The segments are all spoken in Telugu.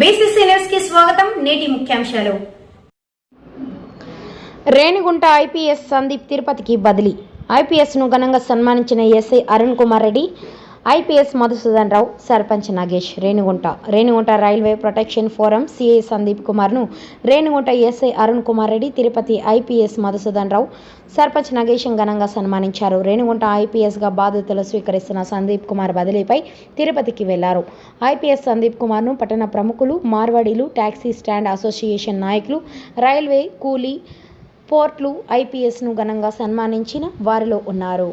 బీసీసీ న్యూస్కి స్వాగతం నేటి ముఖ్యాంశాలు. రేణిగుంట ఐపీఎస్ సందీప్ తిరుపతికి బదిలీ. ఐపీఎస్ను ఘనంగా సన్మానించిన SI Arun Kumar Reddy IPS Madhusudan Rao sarpanch Nagesh Renigunta Renigunta railway protection forum CI Sandeep కుమార్ను Renigunta SI Arun Kumar Reddy Tirupati IPS Madhusudan Rao sarpanch Nagesh ఘనంగా సన్మానించారు. రేణిగుంట ఐపీఎస్గా బాధ్యతలు స్వీకరిస్తున్న సందీప్ కుమార్ బదిలీపై తిరుపతికి వెళ్ళారు. ఐపీఎస్ సందీప్ కుమార్ను పట్టణ ప్రముఖులు మార్వాడీలు టాక్సీ స్టాండ్ అసోసియేషన్ నాయకులు రైల్వే కూలీ పోర్ట్లు ఐపీఎస్ను ఘనంగా సన్మానించిన వారిలో ఉన్నారు.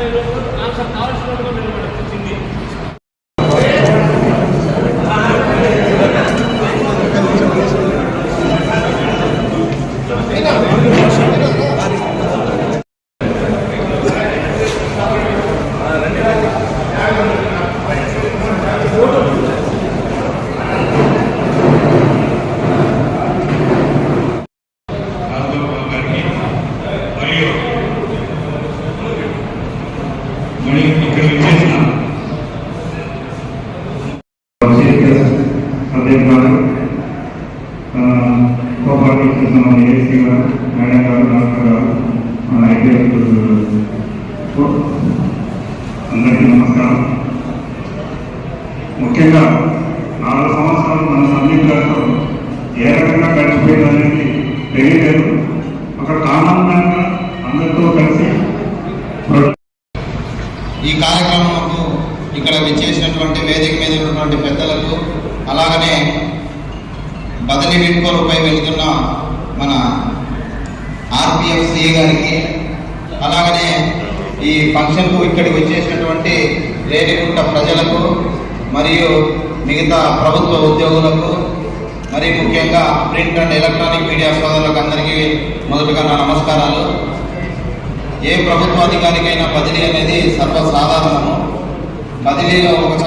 మరియు మరి ఇక్కడ విచ్చేసిన Sandeep garu కోపాటి AC garu madam garu doctor garu మన ఐపీఎస్ అందరికీ నమస్కారం. ముఖ్యంగా నాలుగు సంవత్సరాలు మన సందీప్ గారితో ఏ రకంగా గడిచిపోయిందనేది తెలియలేదు. ఒక ఆనందంగా అందరితో కలిసి ఈ కార్యక్రమంకు ఇక్కడ విచ్చేసినటువంటి వేదిక మీద ఉన్నటువంటి పెద్దలకు అలాగనే బదిలీ వీడ్కోలపై వెళుతున్న మన ఆర్పిఎఫ్సిఏ గారికి అలాగనే ఈ ఫంక్షన్కు ఇక్కడికి వచ్చేసినటువంటి రేణిగుంట ప్రజలకు మరియు మిగతా ప్రభుత్వ ఉద్యోగులకు మరి ముఖ్యంగా ప్రింట్ అండ్ ఎలక్ట్రానిక్ మీడియా సోదరులకు అందరికీ మొదటగా నా నమస్కారాలు. ఏ ప్రభుత్వాధికారికైనా బదిలీ అనేది సర్వసాధారణము. బదిలీలో ఒక